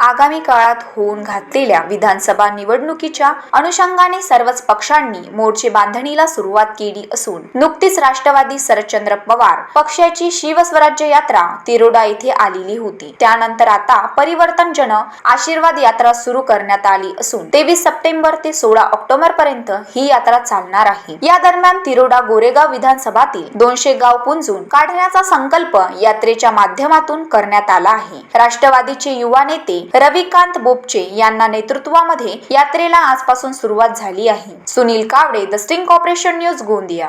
आगामी काळात होऊन घातलेल्या विधानसभा निवडणुकीच्या अनुषंगाने सर्वच पक्षांनी मोर्चे बांधणीला सुरुवात केली असून नुकतीच राष्ट्रवादी शरदचंद्र पवार पक्षाची शिवस्वराज्य यात्रा तिरोडा येथे आलेली होती. त्यानंतर आता परिवर्तन जन आशीर्वाद यात्रा सुरू करण्यात आली असून तेवीस सप्टेंबर ते सोळा ऑक्टोबर पर्यंत ही यात्रा चालणार आहे. या दरम्यान तिरोडा गोरेगाव विधानसभातील दोनशे गाव पुंजून काढण्याचा संकल्प यात्रेच्या माध्यमातून करण्यात आला आहे. राष्ट्रवादीचे युवा नेते रविकांत बोपचे यांना नेतृत्वामध्ये यात्रेला आजपासून सुरुवात झाली आहे. Sunil Kawade the sting corporation news Gondia.